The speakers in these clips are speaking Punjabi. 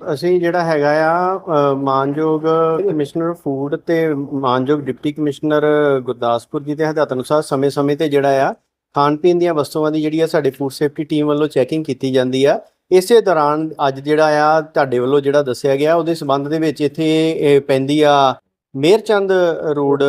ਅਸੀਂ ਜਿਹੜਾ ਹੈਗਾ ਆ ਮਾਨਯੋਗ ਕਮਿਸ਼ਨਰ ਫੂਡ ਤੇ ਮਾਨਯੋਗ ਡਿਪਟੀ ਕਮਿਸ਼ਨਰ ਗੁਰਦਾਸਪੁਰ ਜੀ ਦੇ ਹਦਾਇਤ ਅਨੁਸਾਰ ਸਮੇਂ-ਸਮੇਂ ਤੇ ਜਿਹੜਾ ਆ ਖਾਣ ਪੀਣ ਦੀਆਂ ਵਸਤੂਆਂ ਦੀ ਜਿਹੜੀ ਆ ਸਾਡੇ ਫੂਡ ਸੇਫਟੀ ਟੀਮ ਵੱਲੋਂ ਚੈਕਿੰਗ ਕੀਤੀ ਜਾਂਦੀ ਆ। ਇਸੇ ਦੌਰਾਨ ਅੱਜ ਜਿਹੜਾ ਆ, ਤੁਹਾਡੇ ਵੱਲੋਂ ਜਿਹੜਾ ਦੱਸਿਆ ਗਿਆ, ਉਹਦੇ ਸੰਬੰਧ ਦੇ ਵਿੱਚ ਇੱਥੇ ਪੈਂਦੀ ਆ ਮੇਰਚੰਦ ਰੋਡ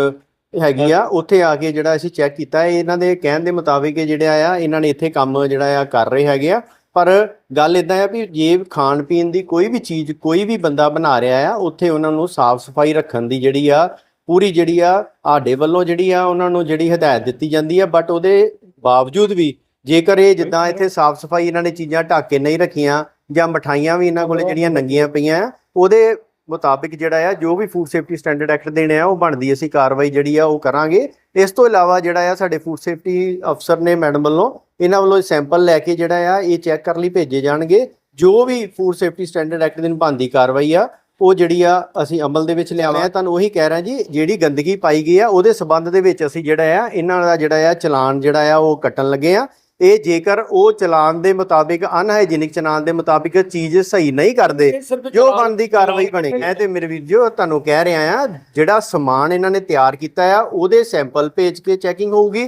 ਹੈਗੀ ਆ, ਉੱਥੇ ਆ ਕੇ ਜਿਹੜਾ ਅਸੀਂ ਚੈੱਕ ਕੀਤਾ। ਇਹਨਾਂ ਦੇ ਕਹਿਣ ਦੇ ਮੁਤਾਬਿਕ ਜਿਹੜਾ ਆ, ਇਹਨਾਂ ਨੇ ਇੱਥੇ ਕੰਮ ਜਿਹੜਾ ਆ ਕਰ ਰਹੇ ਹੈਗੇ ਆ। ਪਰ ਗੱਲ ਇਦਾਂ ਆ ਵੀ ਜੇ ਖਾਣ ਪੀਣ ਦੀ ਕੋਈ ਵੀ ਚੀਜ਼ ਕੋਈ ਵੀ ਬੰਦਾ ਬਣਾ ਰਿਹਾ ਆ ਉੱਥੇ ਉਹਨਾਂ ਨੂੰ ਸਾਫ਼ ਸਫ਼ਾਈ ਰੱਖਣ ਦੀ ਜਿਹੜੀ ਆ ਪੂਰੀ ਜਿਹੜੀ ਆ ਆਡੇ ਵੱਲੋਂ ਜਿਹੜੀ ਆ ਉਹਨਾਂ ਨੂੰ ਜਿਹੜੀ ਹਦਾਇਤ ਦਿੱਤੀ ਜਾਂਦੀ ਆ ਬਟ ਉਹਦੇ ਬਾਵਜੂਦ ਵੀ ਜੇਕਰ ਇਹ ਜਿੱਦਾਂ ਇੱਥੇ ਸਾਫ਼ ਸਫ਼ਾਈ ਇਹਨਾਂ ਨੇ ਚੀਜ਼ਾਂ ਢੱਕ ਕੇ ਨਹੀਂ ਰੱਖੀਆਂ ਜਾਂ ਮਠਾਈਆਂ ਵੀ ਇਹਨਾਂ ਕੋਲੇ ਜਿਹੜੀਆਂ ਨੰਗੀਆਂ ਪਈਆਂ ਆ ਉਹਦੇ ਮੁਤਾਬਿਕ ਜਿਹੜਾ ਆ, ਜੋ ਵੀ ਫੂਡ ਸੇਫਟੀ ਸਟੈਂਡਰਡ ਐਕਟ ਦੇਣੇ ਆ, ਉਹ ਬਣਦੀ ਅਸੀਂ ਕਾਰਵਾਈ ਜਿਹੜੀ ਆ, ਉਹ ਕਰਾਂਗੇ। ਇਸ ਤੋਂ ਇਲਾਵਾ ਜਿਹੜਾ ਆ, ਸਾਡੇ ਫੂਡ ਸੇਫਟੀ ਅਫਸਰ ਨੇ ਮੈਡਮ ਵੱਲੋਂ ਇਹਨਾਂ ਵੱਲੋਂ ਸੈਂਪਲ ਲੈ ਕੇ ਜਿਹੜਾ ਆ, ਇਹ ਚੈੱਕ ਕਰਨ ਲਈ, ਭੇਜੇ ਜਾਣਗੇ। ਜੋ ਵੀ ਫੂਡ ਸੇਫਟੀ ਸਟੈਂਡਰਡ ਐਕਟ ਦੀ ਨਿਭਾਉਂਦੀ ਕਾਰਵਾਈ ਆ, ਉਹ ਜਿਹੜੀ ਆ, ਅਸੀਂ ਅਮਲ ਦੇ ਵਿੱਚ ਲਿਆਵਾਂ ਤੁਹਾਨੂੰ ਉਹੀ ਕਹਿ ਰਿਹਾ ਜੀ, ਜਿਹੜੀ ਗੰਦਗੀ ਪਾਈ ਗਈ ਆ, ਉਹਦੇ ਸਬੰਧ ਦੇ ਵਿੱਚ ਅਸੀਂ ਜਿਹੜਾ ਆ, ਇਹਨਾਂ ਦਾ ਜਿਹੜਾ ਆ, ਚਲਾਨ ਜਿਹੜਾ ਆ, ਉਹ ਕੱਟਣ ਲੱਗੇ ਆ। ਇਹ ਜੇਕਰ ਉਹ ਚਲਾਨ ਦੇ ਮੁਤਾਬਿਕ ਅਨਹਾਈਜੀਨਿਕ ਚਲਾਨ ਦੇ ਮੁਤਾਬਿਕ ਚੀਜ਼ ਸਹੀ ਨਹੀਂ ਕਰਦੇ ਜੋ ਬਣਦੀ ਕਾਰਵਾਈ ਬਣੇਗੀ ਮੈਂ ਤੇ ਮੇਰੇ ਵੀਰ ਜੋ ਤੁਹਾਨੂੰ ਕਹਿ ਰਿਹਾ ਆ ਜਿਹੜਾ ਸਮਾਨ ਇਹਨਾਂ ਨੇ ਤਿਆਰ ਕੀਤਾ ਆ ਉਹਦੇ ਸੈਂਪਲ ਭੇਜ ਕੇ ਚੈਕਿੰਗ ਹੋਊਗੀ।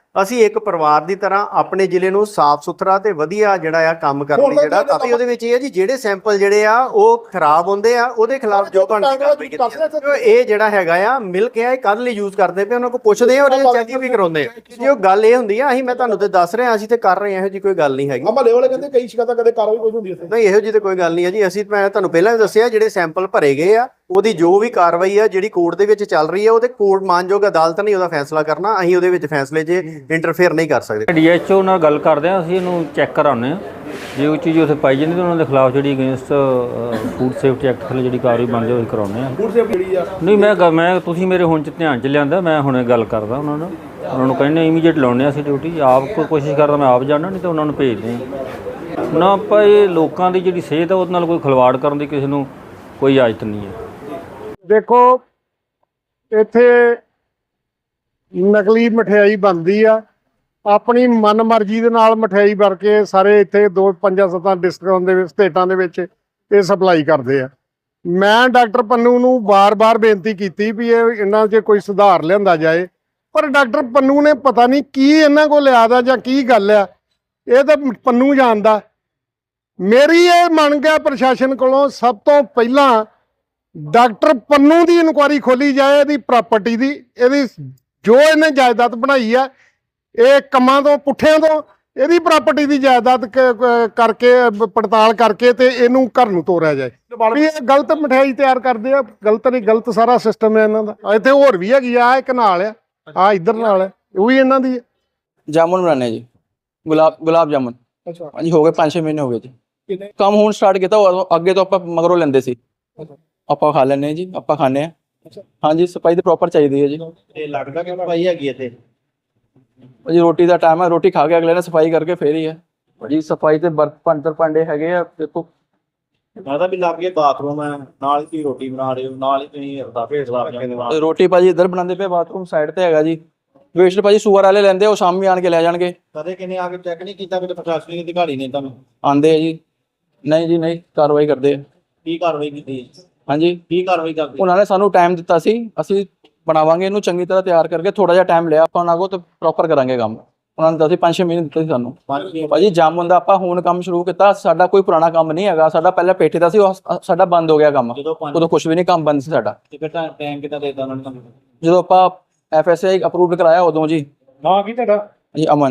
ਅਸੀਂ ਇੱਕ ਪਰਿਵਾਰ ਦੀ ਤਰ੍ਹਾਂ ਆਪਣੇ ਜ਼ਿਲ੍ਹੇ ਨੂੰ ਸਾਫ਼ ਸੁਥਰਾ ਤੇ ਵਧੀਆ ਜਿਹੜਾ ਆ ਕੰਮ ਕਰਨ ਲਈ ਜਿਹੜਾ ਕਾਫੀ ਉਹਦੇ ਵਿੱਚ ਇਹ ਹੈ ਜੀ ਜਿਹੜੇ ਸੈਂਪਲ ਜਿਹੜੇ ਆ ਉਹ ਖਰਾਬ ਹੁੰਦੇ ਆ ਉਹਦੇ ਖਿਲਾਫ ਜੋ ਬਣਦੀ ਕਾਰਵਾਈ ਕੀਤੀ। ਇਹ ਜਿਹੜਾ ਹੈਗਾ ਆ ਮਿਲਕ ਹੈ ਇਹ ਕਦ ਲਈ ਯੂਜ਼ ਕਰਦੇ ਪਏ ਉਹਨਾਂ ਕੋਲ ਪੁੱਛਦੇ ਆ ਔਰ ਇਹ ਚੈਕਿੰਗ ਵੀ ਕਰਾਉਂਦੇ ਆ। ਜੀ ਉਹ ਗੱਲ ਇਹ ਹੁੰਦੀ ਆ ਅਸੀਂ ਮੈਂ ਤੁਹਾਨੂੰ ਤੇ ਦੱਸ ਰਿਹਾ ਅਸੀਂ ਤੇ ਕਰ ਰਹੇ ਆ ਇਹੋ ਜੀ ਕੋਈ ਗੱਲ ਨਹੀਂ ਹੈਗੀ। ਮਹੱਲੇ ਵਾਲੇ ਕਹਿੰਦੇ ਕਈ ਸ਼ਿਕਾਇਤਾਂ ਕਦੇ ਕਾਰਵਾਈ ਕੋਈ ਹੁੰਦੀ ਇੱਥੇ। ਨਹੀਂ ਇਹੋ ਜਿਹੀ ਤਾਂ ਕੋਈ ਗੱਲ ਨਹੀਂ ਹੈ ਜੀ ਅਸੀਂ ਮੈਂ ਤੁਹਾਨੂੰ ਪਹਿਲਾਂ ਵੀ ਦੱਸਿਆ ਜਿਹੜੇ ਸੈਂਪਲ ਭਰੇ ਗਏ ਆ ਉਹਦੀ ਜੋ ਵੀ ਕਾਰਵਾਈ ਆ ਜਿਹੜੀ ਕੋਰਟ ਦੇ ਵਿੱਚ ਚੱਲ ਰਹੀ ਆ ਉਹਦੇ ਕੋਰਟ ਮਾਨਯੋਗ ਅਦਾਲਤ ਨੇ ਉਹਦਾ ਫੈਸਲਾ ਕਰਨਾ ਅਸੀਂ ਉਹਦੇ ਵਿੱਚ ਫੈਸਲੇ 'ਚ ਇੰਟਰਫੇਅਰ ਨਹੀਂ ਕਰ ਸਕਦੇ। ਡੀਐਚਓ ਨਾਲ ਗੱਲ ਕਰਦੇ ਆ ਅਸੀਂ ਇਹਨੂੰ ਚੈੱਕ ਕਰਾਉਂਦੇ ਆ। ਜੇ ਉਹ ਚੀਜ਼ ਉੱਥੇ ਪਾਈ ਜਾਂਦੀ ਤਾਂ ਉਹਨਾਂ ਦੇ ਖਿਲਾਫ ਜਿਹੜੀ ਅਗੇਂਸਟ ਫੂਡ ਸੇਫਟੀ ਐਕਟ ਥੱਲੇ ਜਿਹੜੀ ਕਾਰਵਾਈ ਬਣਦੀ ਉਹ ਕਰਾਉਂਦੇ ਆ। ਫੂਡ ਸੇਫਟੀ ਜਿਹੜੀ ਆ। ਨਹੀਂ ਮੈਂ ਮੈਂ ਤੁਸੀਂ ਮੇਰੇ ਹੁਣ ਚ ਧਿਆਨ ਚ ਲਿਆਂਦਾ ਮੈਂ ਹੁਣੇ ਗੱਲ ਕਰਦਾ ਉਹਨਾਂ ਨਾਲ ਉਹਨਾਂ ਨੂੰ ਕਹਿੰਦੇ ਇਮੀਡੀਏਟ ਲਾਉਣੇ ਆ ਅਸੀਂ ਡਿਊਟੀ ਆਪ ਕੋਈ ਕੋਸ਼ਿਸ਼ ਕਰਦਾ ਮੈਂ ਆਪ ਜਾਣਾ ਨਹੀਂ ਤਾਂ ਉਹਨਾਂ ਨੂੰ ਭੇਜਦੇ ਆ ਨਾ ਆਪਾਂ ਇਹ ਲੋਕਾਂ ਦੀ ਜਿਹੜੀ ਸਿਹਤ ਆ ਉਹਦੇ ਨਾਲ ਕੋਈ ਖਿਲਵਾੜ ਕਰਨ ਦੀ ਕਿਸੇ ਨੂੰ ਕੋਈ ਇਜਾਜ਼ਤ ਨਹੀਂ ਹੈ। ਦੇਖੋ, ਇੱਥੇ ਨਕਲੀ ਮਠਿਆਈ ਬਣਦੀ ਆ। ਆਪਣੀ ਮਨਮਰਜ਼ੀ ਦੇ ਨਾਲ ਮਠਿਆਈ ਭਰ ਕੇ ਸਾਰੇ ਇੱਥੇ ਦੋ ਪੰਜਾਂ ਸੱਤਾਂ ਡਿਸਟ੍ਰਿਕਟਾਂ ਦੇ ਵਿੱਚ, ਸਟੇਟਾਂ ਦੇ ਵਿੱਚ ਇਹ ਸਪਲਾਈ ਕਰਦੇ ਆ। ਮੈਂ ਡਾਕਟਰ ਪੰਨੂ ਨੂੰ ਬਾਰ-ਬਾਰ ਬੇਨਤੀ ਕੀਤੀ ਵੀ ਇਹ ਇਹਨਾਂ 'ਚ ਕੋਈ ਸੁਧਾਰ ਲਿਆਂਦਾ ਜਾਏ। ਪਰ ਡਾਕਟਰ ਪੰਨੂ ਨੇ ਪਤਾ ਨਹੀਂ ਕੀ ਇਹਨਾਂ ਕੋਲ ਲਿਆਦਾ ਜਾਂ ਕੀ ਗੱਲ ਆ। ਇਹ ਤਾਂ ਪੰਨੂ ਜਾਣਦਾ। ਮੇਰੀ ਇਹ ਮੰਗ ਹੈ ਪ੍ਰਸ਼ਾਸਨ ਕੋਲੋਂ ਸਭ ਤੋਂ ਪਹਿਲਾਂ ਡਾਕਟਰ ਪੰਨੂ ਦੀ ਇਨਕੁਆਰੀ ਖੋਲੀ ਜਾਏ ਇਹਦੀ ਪ੍ਰਾਪਰਟੀ ਦੀ ਇਹਦੀ ਜੋ ਇਹਨੇ ਜਾਇਦਾਦ ਬਣਾਈ ਆ ਇਹ ਕੰਮਾਂ ਤੋਂ ਪੁੱਠਿਆਂ ਤੋਂ ਇਹਦੀ ਪ੍ਰਾਪਰਟੀ ਦੀ ਜਾਇਦਾਦ ਕਰਕੇ ਪੜਤਾਲ ਕਰਕੇ ਤੇ ਇਹਨੂੰ ਘਰ ਨੂੰ ਤੋਰਿਆ ਜਾਏ। ਵੀ ਇਹ ਗਲਤ ਮਠਿਆਈ ਤਿਆਰ ਕਰਦੇ ਆ ਗਲਤ ਨਹੀਂ ਗਲਤ ਸਾਰਾ ਸਿਸਟਮ ਹੈ ਇਹਨਾਂ ਦਾ। ਆ ਇੱਥੇ ਹੋਰ ਵੀ ਹੈਗੀ ਆ ਆਹ ਇੱਕ ਨਾਲ ਆ ਆ ਇੱਧਰ ਨਾਲ ਹੈ ਉਹ ਵੀ ਇਹਨਾਂ ਦੀ ਹੈ ਜਾਮੁਨ ਬਣਾਉਣੇ ਜੀ। ਗੁਲਾਬ ਗੁਲਾਬ ਜਾਮੁਨ। ਅੱਛਾ। ਹਾਂਜੀ ਹੋ ਗਏ 5-6 ਮਹੀਨੇ ਹੋ ਗਏ ਜੀ। ਕੰਮ ਹੁਣ ਸਟਾਰਟ ਕੀਤਾ ਅੱਗੇ ਤੋਂ ਆਪਾਂ ਮਗਰੋਂ ਲੈਂਦੇ ਸੀ। ਅੱਛਾ। ਆਪਾਂ ਖਾ ਹਾਂ ਜੀ ਆਪਾਂ ਹਾਂ। ਅੱਛਾ। ਹਾਂਜੀ ਸਫ਼ਾਈ ਤੇ ਪ੍ਰੋਪਰ ਚਾਹੀਦੀ ਹੈ ਜੀ। ਇਹ ਲੱਗਦਾ ਕਿ ਭਾਈ ਹੈਗੀ ਇੱਥੇ? ਜੀ ਰੋਟੀ ਦਾ ਟਾਈਮ ਹੈ ਰੋਟੀ ਖਾ ਕੇ ਅਗਲੇ ਨੇ ਸਫ਼ਾਈ ਕਰਕੇ ਫੇਰ ਹੀ ਹੈ। ਭਾਜੀ ਸਫ਼ਾਈ ਤੇ ਬਰਤ ਪੰਤਰ ਪਾਂਡੇ ਹੈਗੇ ਆ ਦੇਖੋ। ਮਾਤਾ ਵੀ ਲੱਗ ਗਿਆ ਬਾਥਰੂਮ ਹੈ ਨਾਲ ਹੀ ਰੋਟੀ ਬਣਾ ਰਹੇ ਹੋ ਨਾਲ ਹੀ ਤੁਸੀਂ ਅਰਦਾ ਭੇਜ ਲਾ ਕੇ ਰੋਟੀ ਭਾਜੀ ਇੱਧਰ ਬਣਾਉਂਦੇ ਪਏ ਬਾਥਰੂਮ ਸਾਈਡ ਤੇ ਹੈਗਾ ਜੀ। ਵੇਸਟ ਭਾਜੀ ਸੂਅਰ ਵਾਲੇ ਲੈਂਦੇ ਆ, ਉਹ ਸ਼ਾਮੀ ਆਣ ਕੇ ਲੈ ਜਾਣਗੇ। ਕਦੇ ਕਿਨੇ ਆ ਕੇ ਚੈੱਕ ਨਹੀਂ ਕੀਤਾ ਕਿ ਪ੍ਰਸ਼ਾਸਨਿਕ ਅਧਿਕਾਰੀ ਨੇ ਤੁਹਾਨੂੰ? ਆਂਦੇ ਆ ਜੀ। ਨਹੀਂ ਜੀ ਨਹੀਂ ਕਾਰਵਾਈ ਕਰਦੇ ਆ। ਕੀ ਕਾਰਵਾਈ ਕੀਤੀ? ਹਾਂਜੀ। ਕੀ ਕਾਰਵਾਈ ਕਰਦੇ ਉਹਨਾਂ ਨੇ ਸਾਨੂੰ ਟਾਈਮ ਦਿੱਤਾ ਸੀ। ਅਸੀਂ ਬਣਾਵਾਂਗੇ ਇਹਨੂੰ ਚੰਗੀ ਤਰ੍ਹਾਂ ਤਿਆਰ ਕਰਕੇ ਥੋੜਾ ਜਿਹਾ ਟਾਈਮ ਲਿਆ ਆਪਾਂ ਉਹਨਾਂ ਕੋਲ ਤੇ ਪ੍ਰੋਪਰ ਕਰਾਂਗੇ ਕੰਮ। ਉਹਨਾਂ ਨੇ ਦੱਸੀ 5-6 ਮਹੀਨੇ ਦਿੱਤੇ ਸੀ ਸਾਨੂੰ। ਭਾਜੀ ਜੰਮ ਹੁੰਦਾ ਆਪਾਂ ਹੁਣ ਕੰਮ ਸ਼ੁਰੂ ਕੀਤਾ ਸਾਡਾ ਕੋਈ ਪੁਰਾਣਾ ਕੰਮ ਨਹੀਂ ਹੈਗਾ। ਸਾਡਾ ਪਹਿਲਾਂ ਪੇਠੇ ਦਾ ਸੀ ਉਹ ਸਾਡਾ ਬੰਦ ਹੋ ਗਿਆ ਕੰਮ। ਉਦੋਂ ਕੁਝ ਵੀ ਨਹੀਂ ਕੰਮ ਬੰਦ ਸੀ ਸਾਡਾ। ਟਿਕਟ ਟਾਈਮ ਕਿਤਾ ਦੇਤਾ ਉਹਨਾਂ ਨੇ ਤੁਹਾਨੂੰ? ਜਦੋਂ ਆਪਾਂ ਐਫਐਸਆਈ ਅਪਰੂਵਡ ਕਰਾਇਆ ਉਦੋਂ ਜੀ। ਨਾ ਕੀ ਤੁਹਾਡਾ? ਜੀ ਅਮਨ।